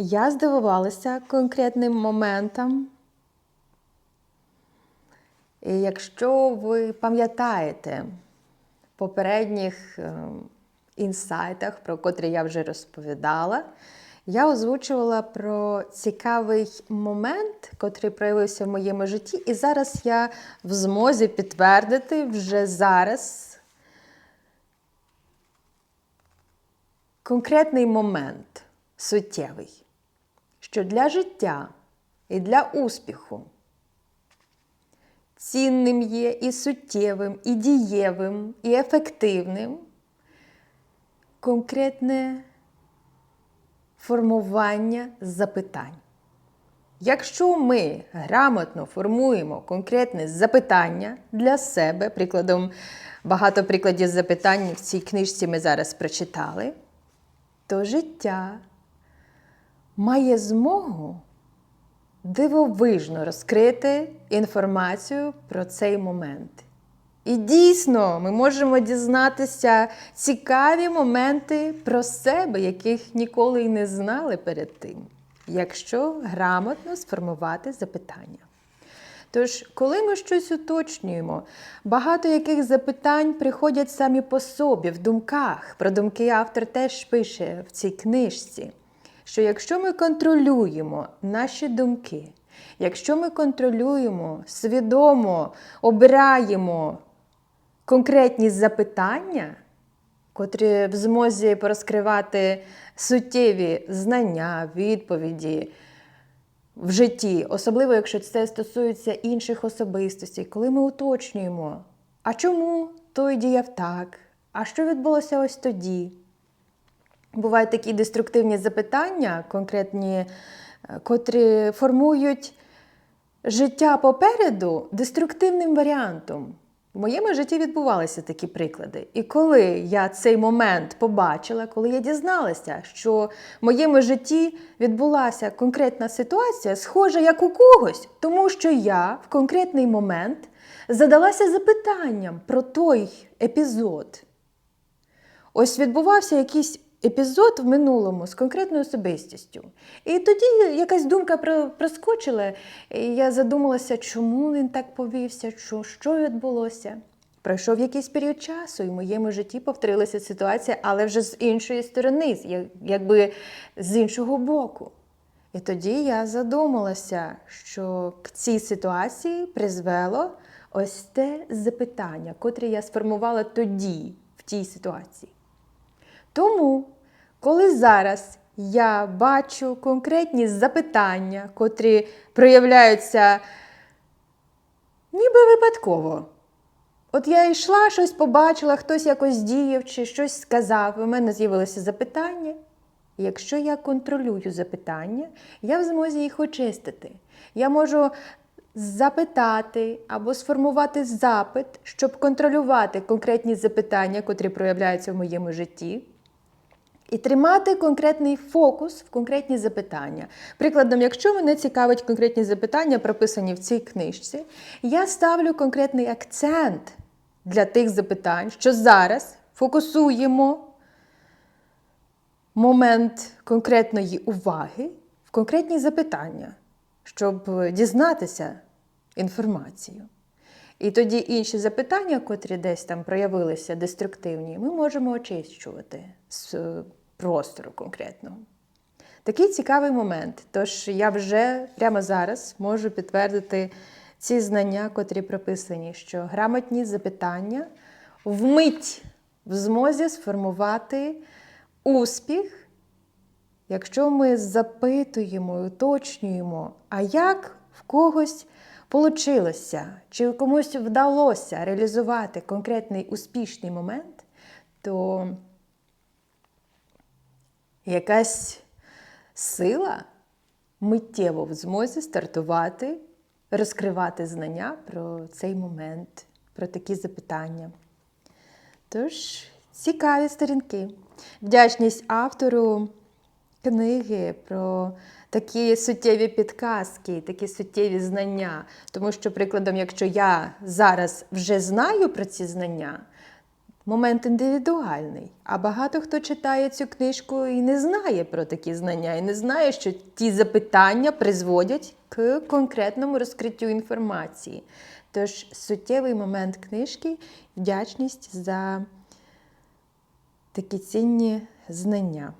Я здивувалася конкретним моментам. І якщо ви пам'ятаєте попередніх е, інсайтах, про котрі я вже розповідала, я озвучувала про цікавий момент, котрий проявився в моєму житті, і зараз я в змозі підтвердити вже зараз конкретний момент суттєвий, що для життя і для успіху цінним є і суттєвим, і дієвим, і ефективним конкретне формування запитань. Якщо ми грамотно формуємо конкретне запитання для себе, прикладом, багато прикладів запитань в цій книжці ми зараз прочитали, то життя має змогу дивовижно розкрити інформацію про цей момент. І дійсно, ми можемо дізнатися цікаві моменти про себе, яких ніколи й не знали перед тим, якщо грамотно сформувати запитання. Тож, коли ми щось уточнюємо, багато яких запитань приходять самі по собі в думках. Про думки автор теж пише в цій книжці, що якщо ми контролюємо наші думки, якщо ми контролюємо, свідомо обираємо конкретні запитання, котрі в змозі порозкривати суттєві знання, відповіді в житті, особливо якщо це стосується інших особистостей, коли ми уточнюємо, а чому той діяв так, а що відбулося ось тоді? Бувають такі деструктивні запитання, конкретні, е, котрі формують життя попереду деструктивним варіантом. В моєму житті відбувалися такі приклади. І коли я цей момент побачила, коли я дізналася, що в моєму житті відбулася конкретна ситуація, схожа як у когось, тому що я в конкретний момент задалася запитанням про той епізод. Ось відбувався якийсь епізод в минулому з конкретною особистістю. І тоді якась думка проскочила, і я задумалася, чому він так повівся, що, відбулося. Пройшов якийсь період часу, і в моєму житті повторилася ситуація, але вже з іншої сторони, якби з іншого боку. І тоді я задумалася, що к цій ситуації призвело ось те запитання, котре я сформувала тоді, в тій ситуації. Тому, коли зараз я бачу конкретні запитання, котрі проявляються ніби випадково. От я йшла, щось побачила, хтось якось діяв чи щось сказав, і в мене з'явилося запитання. Якщо я контролюю запитання, я в змозі їх очистити. Я можу запитати або сформувати запит, щоб контролювати конкретні запитання, котрі проявляються в моєму житті. І тримати конкретний фокус в конкретні запитання. Прикладом, якщо мене цікавить конкретні запитання, прописані в цій книжці, я ставлю конкретний акцент для тих запитань, що зараз фокусуємо момент конкретної уваги в конкретні запитання, щоб дізнатися інформацію. І тоді інші запитання, котрі десь там проявилися деструктивні, ми можемо очищувати з е, простору конкретного. Такий цікавий момент. Тож я вже прямо зараз можу підтвердити ці знання, котрі прописані, що грамотні запитання вмить в змозі сформувати успіх, якщо ми запитуємо і уточнюємо, а як в когось получилося, чи комусь вдалося реалізувати конкретний успішний момент, то якась сила миттєво в змозі стартувати, розкривати знання про цей момент, про такі запитання. Тож, цікаві сторінки. Вдячність автору книги про такі суттєві підказки, такі суттєві знання. Тому що, прикладом, якщо я зараз вже знаю про ці знання, момент індивідуальний. А багато хто читає цю книжку і не знає про такі знання, і не знає, що ті запитання призводять к конкретному розкриттю інформації. Тож суттєвий момент книжки вдячність за такі цінні знання.